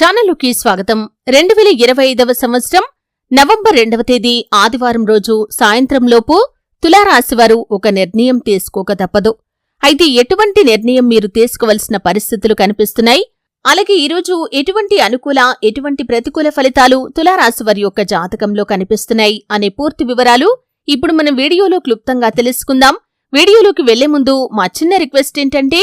ఛానలుకి స్వాగతం. రెండు వేల ఇరవై ఐదవ సంవత్సరం నవంబర్ రెండవ తేదీ ఆదివారం రోజు సాయంత్రంలోపు తులారాశివారు ఒక నిర్ణయం తీసుకోక తప్పదు. అయితే ఎటువంటి నిర్ణయం మీరు తీసుకోవలసిన పరిస్థితులు కనిపిస్తున్నాయి? అలాగే ఈరోజు ఎటువంటి అనుకూల ఎటువంటి ప్రతికూల ఫలితాలు తులారాశివారి యొక్క జాతకంలో కనిపిస్తున్నాయి అనే పూర్తి వివరాలు ఇప్పుడు మనం వీడియోలో క్లుప్తంగా తెలుసుకుందాం. వీడియోలోకి వెళ్ళే ముందు మా చిన్న రిక్వెస్ట్ ఏంటంటే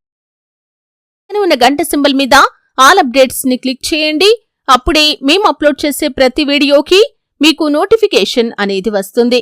ఉన్న గంట సింబల్ మీద ఆల్ అప్డేట్స్ని క్లిక్ చేయండి. అప్పుడే మేము అప్లోడ్ చేసే ప్రతి వీడియోకి మీకు నోటిఫికేషన్ అనేది వస్తుంది.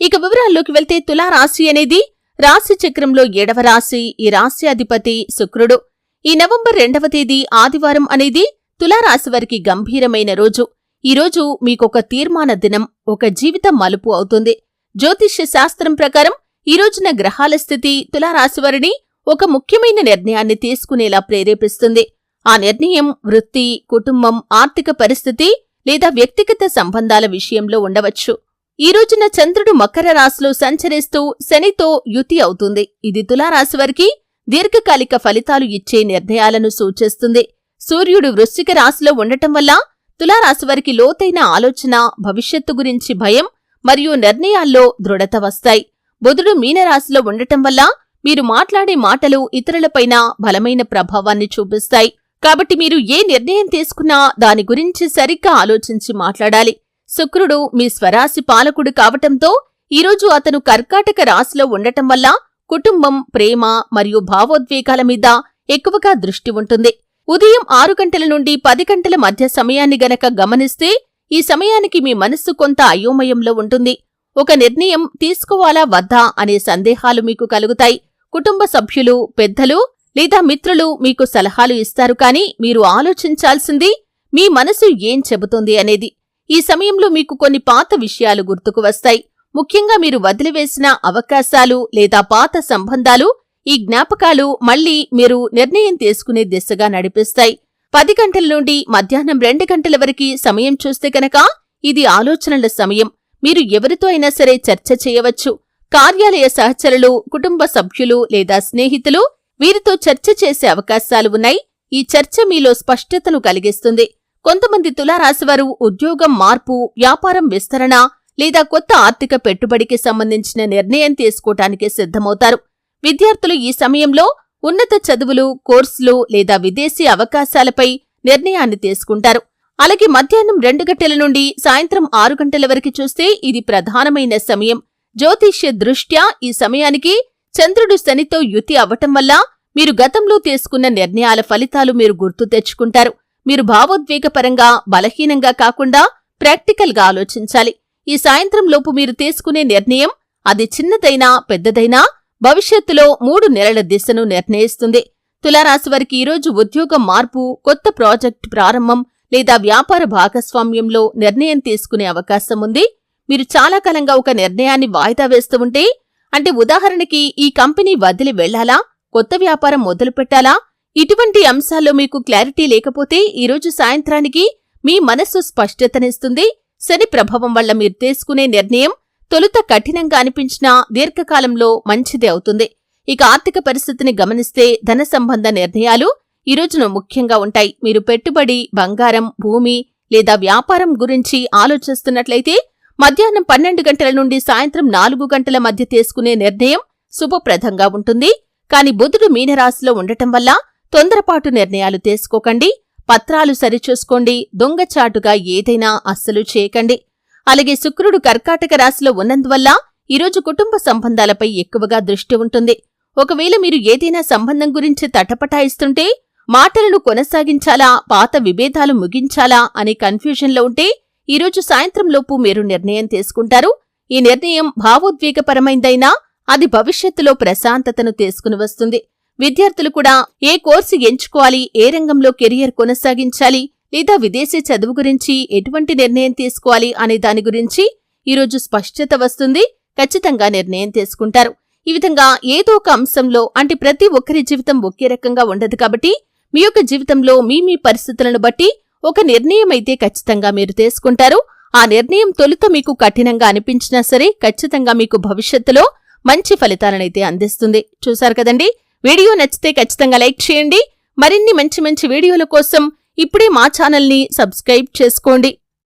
ఇక వివరాల్లోకి వెళ్తే తులారాశి అనేది రాశి చక్రంలో ఏడవ రాశి ఈ రాశి అధిపతి శుక్రుడు. ఈ నవంబర్ రెండవ తేదీ ఆదివారం అనేది తులారాశి వారికి గంభీరమైన రోజు. ఈరోజు మీకొక తీర్మాన దినం ఒక జీవిత మలుపు అవుతుంది. జ్యోతిష్య శాస్త్రం ప్రకారం ఈ రోజున గ్రహాల స్థితి తులారాశివారిని ఒక ముఖ్యమైన నిర్ణయాన్ని తీసుకునేలా ప్రేరేపిస్తుంది. ఆ నిర్ణయం వృత్తి కుటుంబం ఆర్థిక పరిస్థితి లేదా వ్యక్తిగత సంబంధాల విషయంలో ఉండవచ్చు. ఈ రోజున చంద్రుడు మకర రాశిలో సంచరిస్తూ శనితో యుతి అవుతుంది. ఇది తులారాశి వారికి దీర్ఘకాలిక ఫలితాలు ఇచ్చే నిర్ణయాలను సూచిస్తుంది. సూర్యుడు వృశ్చిక రాశిలో ఉండటం వల్ల తులారాశి వారికి లోతైన ఆలోచన భవిష్యత్తు గురించి భయం మరియు నిర్ణయాల్లో దృఢత వస్తాయి. బుధుడు మీనరాశిలో ఉండటం వల్ల మీరు మాట్లాడే మాటలు ఇతరులపైన బలమైన ప్రభావాన్ని చూపిస్తాయి. కాబట్టి మీరు ఏ నిర్ణయం తీసుకున్నా దాని గురించి సరిగ్గా ఆలోచించి మాట్లాడాలి. శుక్రుడు మీ స్వరాశి పాలకుడు కావటంతో ఈరోజు అతను కర్కాటక రాశిలో ఉండటం వల్ల కుటుంబం ప్రేమ మరియు భావోద్వేగాల మీద ఎక్కువగా దృష్టి ఉంటుంది. ఉదయం ఆరు గంటల నుండి పది గంటల మధ్య సమయాన్ని గనక గమనిస్తే ఈ సమయానికి మీ మనస్సు కొంత అయోమయంలో ఉంటుంది. ఒక నిర్ణయం తీసుకోవాలా వద్దా అనే సందేహాలు మీకు కలుగుతాయి. కుటుంబ సభ్యులు పెద్దలు లేదా మిత్రులు మీకు సలహాలు ఇస్తారు కానీ మీరు ఆలోచించాల్సింది మీ మనసు ఏం చెబుతుంది అనేది. ఈ సమయంలో మీకు కొన్ని పాత విషయాలు గుర్తుకు వస్తాయి. ముఖ్యంగా మీరు వదిలివేసిన అవకాశాలు లేదా పాత సంబంధాలు ఈ జ్ఞాపకాలు మళ్ళీ మీరు నిర్ణయం తీసుకునే దిశగా నడిపిస్తాయి. పది గంటల నుండి మధ్యాహ్నం రెండు గంటల వరకు సమయం చూస్తే కనుక ఇది ఆలోచనల సమయం. మీరు ఎవరితో అయినా సరే చర్చ చేయవచ్చు. కార్యాలయ సహచరులు కుటుంబ సభ్యులు లేదా స్నేహితులు వీరితో చర్చ చేసే అవకాశాలు ఉన్నాయి. ఈ చర్చ మీలో స్పష్టతను కలిగిస్తుంది. కొంతమంది తులారాశివారు ఉద్యోగం మార్పు వ్యాపారం విస్తరణ లేదా కొత్త ఆర్థిక పెట్టుబడికి సంబంధించిన నిర్ణయం తీసుకోవటానికి సిద్ధమవుతారు. విద్యార్థులు ఈ సమయంలో ఉన్నత చదువులు కోర్సులు లేదా విదేశీ అవకాశాలపై నిర్ణయాన్ని తీసుకుంటారు. అలాగే మధ్యాహ్నం రెండు గంటల నుండి సాయంత్రం ఆరు గంటల వరకు చూస్తే ఇది ప్రధానమైన సమయం. జ్యోతిష్య దృష్ట్యా ఈ సమయానికి చంద్రుడు శనితో యుతి అవ్వటం వల్ల మీరు గతంలో తీసుకున్న నిర్ణయాల ఫలితాలు మీరు గుర్తు తెచ్చుకుంటారు. మీరు భావోద్వేగపరంగా బలహీనంగా కాకుండా ప్రాక్టికల్గా ఆలోచించాలి. ఈ సాయంత్రం లోపు మీరు తీసుకునే నిర్ణయం అది చిన్నదైనా పెద్దదైనా భవిష్యత్తులో మూడు నెలల దిశను నిర్ణయిస్తుంది. తులారాశి వారికి ఈరోజు ఉద్యోగం మార్పు కొత్త ప్రాజెక్ట్ ప్రారంభం లేదా వ్యాపార భాగస్వామ్యంలో నిర్ణయం తీసుకునే అవకాశం ఉంది. మీరు చాలా కాలంగా ఒక నిర్ణయాన్ని వాయిదా వేస్తూ ఉంటే అంటే ఉదాహరణకి ఈ కంపెనీ వదిలి వెళ్ళాలా కొత్త వ్యాపారం మొదలు పెట్టాలా? ఇటువంటి అంశాల్లో మీకు క్లారిటీ లేకపోతే ఈరోజు సాయంత్రానికి మీ మనస్సు స్పష్టతనిస్తుంది. శని ప్రభావం వల్ల మీరు తీసుకునే నిర్ణయం తొలుత కఠినంగా అనిపించినా దీర్ఘకాలంలో మంచిదే అవుతుంది. ఇక ఆర్థిక పరిస్థితిని గమనిస్తే ధన సంబంధ నిర్ణయాలు ఈ రోజున ముఖ్యంగా ఉంటాయి. మీరు పెట్టుబడి బంగారం భూమి లేదా వ్యాపారం గురించి ఆలోచిస్తున్నట్లయితే మధ్యాహ్నం పన్నెండు గంటల నుండి సాయంత్రం నాలుగు గంటల మధ్య తీసుకునే నిర్ణయం శుభప్రదంగా ఉంటుంది. కాని బుధుడు మీనరాశిలో ఉండటం వల్ల తొందరపాటు నిర్ణయాలు తీసుకోకండి. పత్రాలు సరిచూసుకోండి. దొంగచాటుగా ఏదైనా అస్సలు చేయకండి. అలాగే శుక్రుడు కర్కాటక రాశిలో ఉన్నందువల్ల ఈరోజు కుటుంబ సంబంధాలపై ఎక్కువగా దృష్టి ఉంటుంది. ఒకవేళ మీరు ఏదైనా సంబంధం గురించి తటపటాయిస్తుంటే మాటలను కొనసాగించాలా? పాత విభేదాలు ముగించాలా? అనే కన్ఫ్యూజన్లో ఉంటే ఈరోజు సాయంత్రంలోపు మీరు నిర్ణయం తీసుకుంటారు. ఈ నిర్ణయం భావోద్వేగపరమైందైనా అది భవిష్యత్తులో ప్రశాంతతను తీసుకుని వస్తుంది. విద్యార్థులు కూడా ఏ కోర్సు ఎంచుకోవాలి ఏ రంగంలో కెరియర్ కొనసాగించాలి లేదా విదేశీ చదువు గురించి ఎటువంటి నిర్ణయం తీసుకోవాలి అనే దాని గురించి ఈరోజు స్పష్టత వస్తుంది. ఖచ్చితంగా నిర్ణయం తీసుకుంటారు. ఈ విధంగా ఏదో ఒక అంశంలో అంటే ప్రతి ఒక్కరి జీవితం ఒకే రకంగా ఉండదు కాబట్టి మీ యొక్క జీవితంలో మీ మీ పరిస్థితులను బట్టి ఒక నిర్ణయం అయితే ఖచ్చితంగా మీరు తీసుకుంటారు. ఆ నిర్ణయం తొలుత మీకు కఠినంగా అనిపించినా సరే ఖచ్చితంగా మీకు భవిష్యత్తులో మంచి ఫలితాలనైతే అందిస్తుంది. చూశారు కదండి? వీడియో నచ్చితే ఖచ్చితంగా లైక్ చేయండి. మరిన్ని మంచి మంచి వీడియోల కోసం ఇప్పుడే మా ఛానల్ని సబ్స్క్రైబ్ చేసుకోండి.